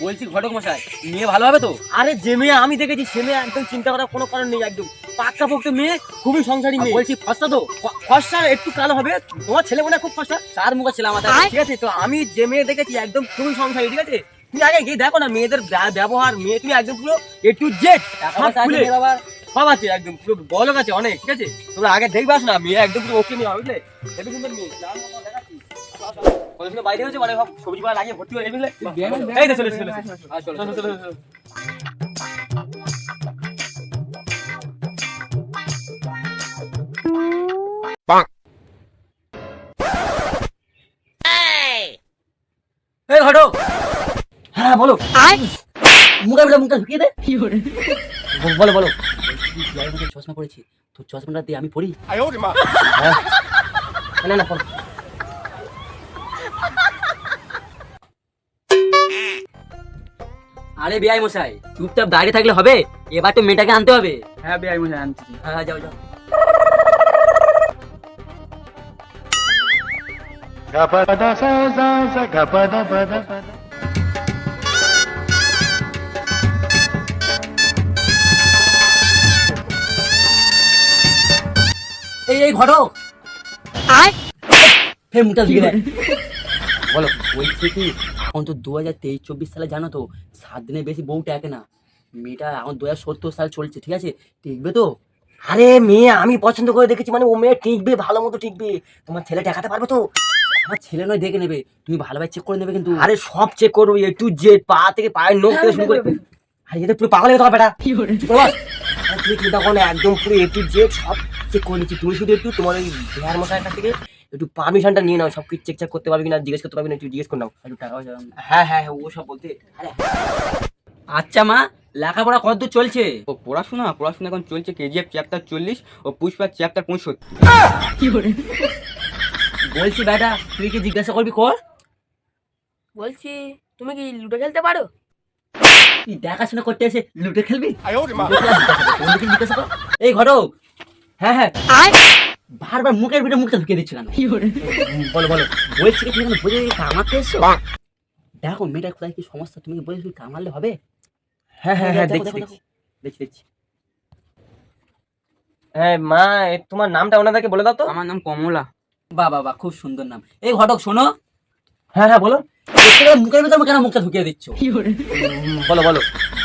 বলছি ঘটক মশাই মেয়ে ভালো হবে তো? আরে যে মেয়ে আমি দেখেছি সে মেয়ে একদম চিন্তা করার কোনো কারণ নেই একদম। পাক্কা পোক্ত মেয়ে খুবই সংসারী মেয়ে। বলছি ফসা তো? ফ- ফর্সা একটু কালো হবে। তোমার ছেলে মনে খুব ফর্সা? চার মুখা ছিল আমাদের ঠিক আছে? তো আমি যে মেয়ে দেখেছি একদম খুবই সংসারী ঠিক আছে? তুমি আগে গিয়ে দেখো না মেয়েদের ব্যবহার মেয়ে তুমি একদম পুরো এ টু জেড সব আছে একদম পুরো বলক আছে অনেক ঠিক আছে? তোমরা আগে দেখবে আসো না মেয়ে একদম পুরো ওকে নিয়ে বুঝলে? হেবি সুন্দর মেয়ে। বাইরে হয়েছে মানে সব সবজি বাগান লাগিয়ে ভর্তি হয়ে যাবে এই তো চলে চলে চলো, চলো চলো চলো এই ঘটক হ্যাঁ বলো। মুখে বলে মুখটা ঢুকিয়ে দে। বলো বলো চশমা পড়েছি তোর চশমাটা দিয়ে আমি পড়ি? না না আরে বিআই মশাই চুপচাপ দাঁড়িয়ে থাকলে হবে? এবার তো মেয়েটাকে আনতে হবে। হ্যাঁ বেআই মনে আনছি। হ্যাঁ যাও যাও। pada. এই এই ঘটক ফের মুখটা ঢুকিয়ে দেয় বলো বলছি কি? এখন তো দু হাজার তেইশ চব্বিশ সালে জানো তো সাত দিনের বেশি বউ একে না। মেয়েটা এখন দু হাজার সত্তর সাল চলছে ঠিক আছে? টিকবে তো? আরে মেয়ে আমি পছন্দ করে দেখেছি মানে ও মেয়ে টিকবে ভালো মতো টিকবে। তোমার ছেলে দেখাতে পারবে তো? আমার ছেলে নয় দেখে নেবে। তুমি ভালোভাবে চেক করে নেবে কিন্তু। আরে সব চেক করব এ টু জেড পা থেকে পায়ের নখ থেকে শুরু করে। আরে এটা পুরো পাগল হয়ে তোমার বেটা। তুমি চিন্তা করো একদম পুরো এ টু জেড সব চেক করে নিচ্ছি। তুমি শুধু একটু তোমার ওই বিহার কাছ থেকে একটু পারমিশনটা নিয়ে নাও সব কিছু চেক চেক করতে পারবি কিনা জিজ্ঞেস করতে পারবি না একটু জিজ্ঞেস করে নাও। একটু টাকা পয়সা। হ্যাঁ হ্যাঁ হ্যাঁ ও সব বলতে আচ্ছা মা লেখাপড়া কত চলছে? ও পড়াশোনা পড়াশোনা এখন চলছে কেজিএফ চ্যাপ্টার চল্লিশ ও পুষ্পা চ্যাপ্টার পঁয়ষট্টি। বলছি বেটা তুই কি জিজ্ঞাসা করবি কর? বলছি তুমি কি লুডো খেলতে পারো? তুই দেখাশোনা করতে এসে লুটে খেলবি। এই ঘটক হ্যাঁ হ্যাঁ। বারবার মুখের ভিতরে মুখটা ঢুকিয়ে দিচ্ছ কেন বলো বলো। বলছি কি তুমি এখন বুঝে গিয়ে কামাতে এসছো? দেখো মেয়েটার কোথায় কি সমস্যা তুমি বলে শুধু কামালে হবে? হ্যাঁ হ্যাঁ হ্যাঁ দেখো, দেখছি দেখো, দেখছি দেখছি। হ্যাঁ মা তোমার নামটা ওনাদেরকে বলে দাও তো। আমার নাম কমলা। বাহ বাহ বাহ খুব সুন্দর নাম। এই ঘটক শোনো। হ্যাঁ হ্যাঁ বলো। মুখের ভিতরে কেন মুখটা ঢুকিয়ে দিচ্ছ? বলো বলো।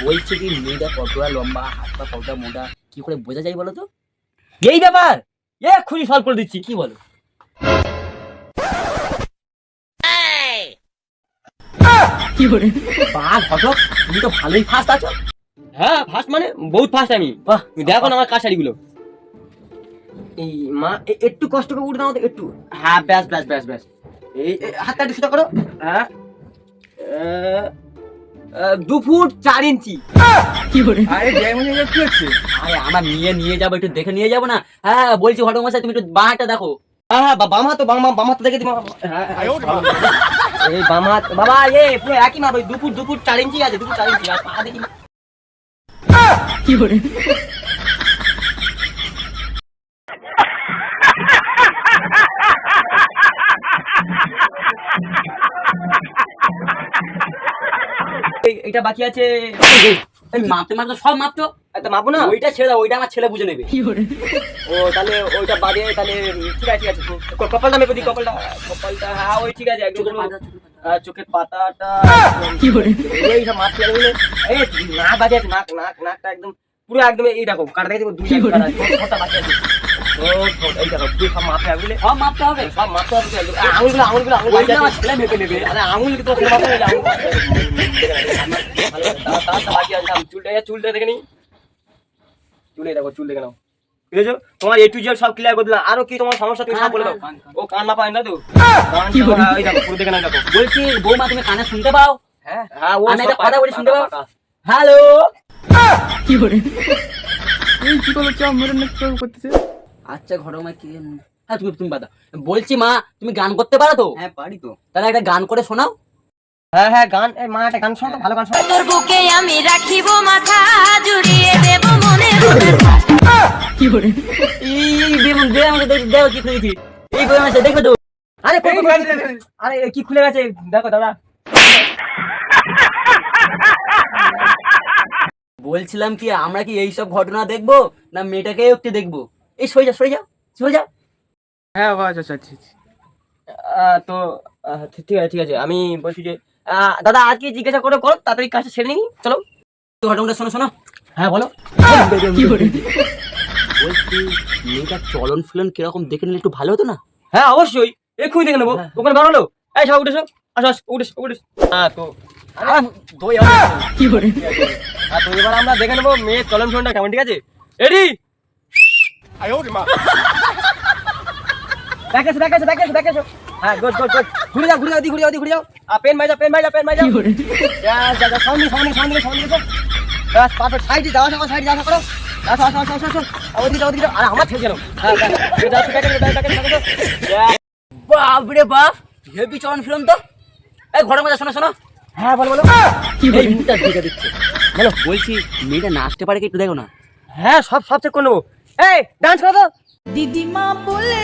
বলছি কি মেয়েটা কতটা লম্বা হাত পা কতটা মোটা কি করে বোঝা যায় বলো তো? এই ব্যাপার! এ খুবই সলভ করে দিচ্ছি। কি বলো? বাহ ঘটক তুমি তো ভালোই ফাস্ট আছো। হ্যাঁ ফার্স্ট মানে বহুত ফার্স্ট আমি। বাহ দেখো না আমার কাছারিগুলো এই মা একটু কষ্ট করে উঠে দাও তো একটু। হ্যাঁ ব্যাস ব্যাস ব্যাস ব্যাস। এই হাতটা একটু সোজা করো। হ্যাঁ। দু ফুট চার ইঞ্চি। আরে জয় কি হচ্ছে? আরে আমার নিয়ে নিয়ে যাব একটু দেখে নিয়ে যাব না? হ্যাঁ বলছি ঘটক মশাই তুমি একটু বাঁটা দেখো। হ্যাঁ হ্যাঁ বাম হাত তো বাম বাম হাত দেখে দিই হ্যাঁ হ্যাঁ, এই বাম হাত বাবা এ পুরো একই মাপ ওই দু ফুট দু ফুট চার ইঞ্চি আছে দুপুর ফুট চার ইঞ্চি আর পা দেখি এই- এইটা বাকি আছে। মাপতে মাপতে সব মাপতো একটা মাপো না? ওইটা ছেড়ে দাও ওইটা আমার ছেলে বুঝে নেবে। ও তাহলে ওইটা বাদে তাহলে ঠিক আছে ঠিক আছে কপালটা মেপে দিই কপালটা। কপালটা হ্যাঁ ওই ঠিক আছে একদম। চোখের পুরো, পাতা, চোখের পাতা। পাতাটা এই সব মাছ গেলে এই নাক বাকি আছে নাক নাক নাকটা একদম পুরো একদম এই দেখো কাটা দেখো দুই কাটা ছোটটা বাকি আছে। চুলটা দেখে চুলে তোমার এ টু জেড সব ক্লিয়ার করে দিলাম আরও কি তোমার সমস্যা তুমি বলে দাও। ও কান না পায় না তো বলছি বৌমা তুমি কানে শুনতে পাও হ্যাঁ হ্যাঁ কথা বলি শুনতে পাও? হ্যালো এই কি করল চাপ মেরে করতেছে আচ্ছা ঘটক মা কি হ্যাঁ তুমি তুমি বাদা। বলছি মা তুমি গান করতে পারো তো? হ্যাঁ পারি তো। তাহলে একটা গান করে শোনাও। হ্যাঁ হ্যাঁ গান এই মা একটা গান শোনো তো, ভালো গান শোনো তোর বুকে আমি রাখিব মাথা জুড়িয়ে দেব মনে এই দেবো দে আমাকে দেখ দেও কি খুলেছি। এই বই আমার দেখবে তো। আরে কই, কই, কই, আরে কি খুলে গেছে? দেখো দাদা। বলছিলাম কি আমরা কি এইসব ঘটনা দেখব না মেয়েটাকে একটু দেখব? এই সরে যা সরে যাও সরে যাও হ্যাঁ বাবা আচ্ছা আচ্ছা আচ্ছা। তো ঠিক ঠিক আছে ঠিক আছে। আমি বলছি যে দাদা আর কি জিজ্ঞাসা করে করো তাড়াতাড়ি কাজটা সেরে নিই। চলো। তো ঘটনাটা শোনো শোনো। হ্যাঁ বলো। বলছি মেয়েটার চলন ফিলন কীরকম দেখে নিলে একটু ভালো হতো না? হ্যাঁ অবশ্যই। এক্ষুনি দেখে নেব। ওখানে বানালো এই সব উঠেছো আসো আসো উঠেস উঠেস হ্যাঁ তো আরে, দই হবে। আর তো এবার আমরা দেখে নেব মেয়ের চলন ফলনটা কেমন ঠিক আছে? রেডি দেখেছ দেখেছ দেখেছ দেখেছ হ্যাঁ গুড গুড গুড ঘুরে যাও ঘুরে যাও দি ঘুরে যাও দি ঘুরে যাও। আর পেন মাই যাও পেন মাই যাও পেন মাই যাও সামনে সামনে সামনে সামনে যাও বাস পারফেক্ট সাইডে যাও সাইডে যাও করো আসো আসো আসো আসো আসো ওদিকে যাও ওদিকে যাও। আর আমার ছেড়ে গেল হ্যাঁ ব্যাস বাপ রে বাপ। হেভি চলন ফিলন তো। এই ঘটনা মজা শোনো শোনো। হ্যাঁ বলো বলো। এই মুখটা দেখে দিচ্ছে। বলো বলছি মেয়েটা নাচতে পারে কি একটু দেখো না। হ্যাঁ সব সব চেক করে নেব। এই ডান্স করো তো। দিদিমা বলে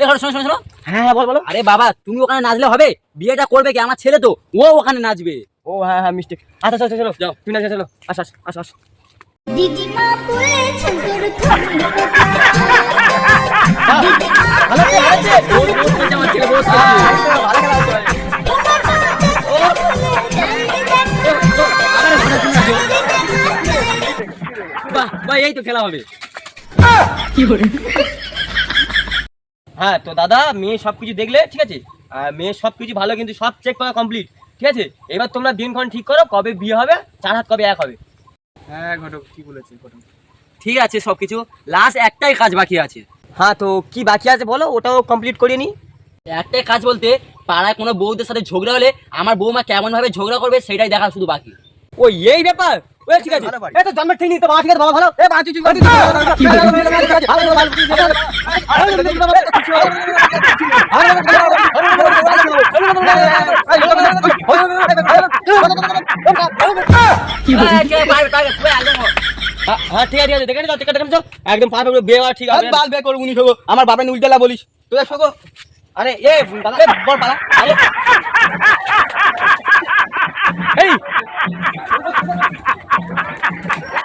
এই ঘটনা শোনো শোনো শোনো। হ্যাঁ হ্যাঁ বল বলো। আরে বাবা তুমি ওখানে নাচলে হবে? বিয়েটা করবে কি? আমার ছেলে তো। ও ওখানে নাচবে। ও হ্যাঁ হ্যাঁ মিস্টেক আচ্ছা চলো চলো যাও। তুমি না চলো। আস আস আস আস। দিদিমা বলেছে তোর ভালো ভালো আমার ছেলে বহুত তো খেলা হবে। হ্যাঁ তো দাদা মেয়ে সব কিছু দেখলে ঠিক আছে? আর মেয়ে সব কিছু ভালো কিন্তু সব চেক করা কমপ্লিট ঠিক আছে? এবার তোমরা দিনক্ষণ ঠিক করো কবে বিয়ে হবে চার হাত কবে এক হবে। হ্যাঁ ঘটক কি বলেছে ঘটক? ঠিক আছে সবকিছু। লাস্ট একটাই কাজ বাকি আছে। হ্যাঁ তো কি বাকি আছে বলো? ওটাও কমপ্লিট করিয়ে নি। একটাই কাজ বলতে পাড়ায় কোনো বউদের সাথে ঝগড়া হলে আমার বৌমা কেমন ভাবে ঝগড়া করবে সেটাই দেখা শুধু বাকি। ও এই ব্যাপার? ওই ঠিক আছে। এই তো জন্মের ঠিক নেই তো বাবা ঠিক আছে বাবা ভালো। এ একদম। হ্যাঁ ঠিক আছে দেখে দেখে পারফেক্ট বিয়ে ঠিক আছে বাল বে করব উনি শোবো আমার বাপের উল্টালা বলিস তুই শোবো আরে এ দাদা এ বল পালা আরে এই Ha ha ha ha!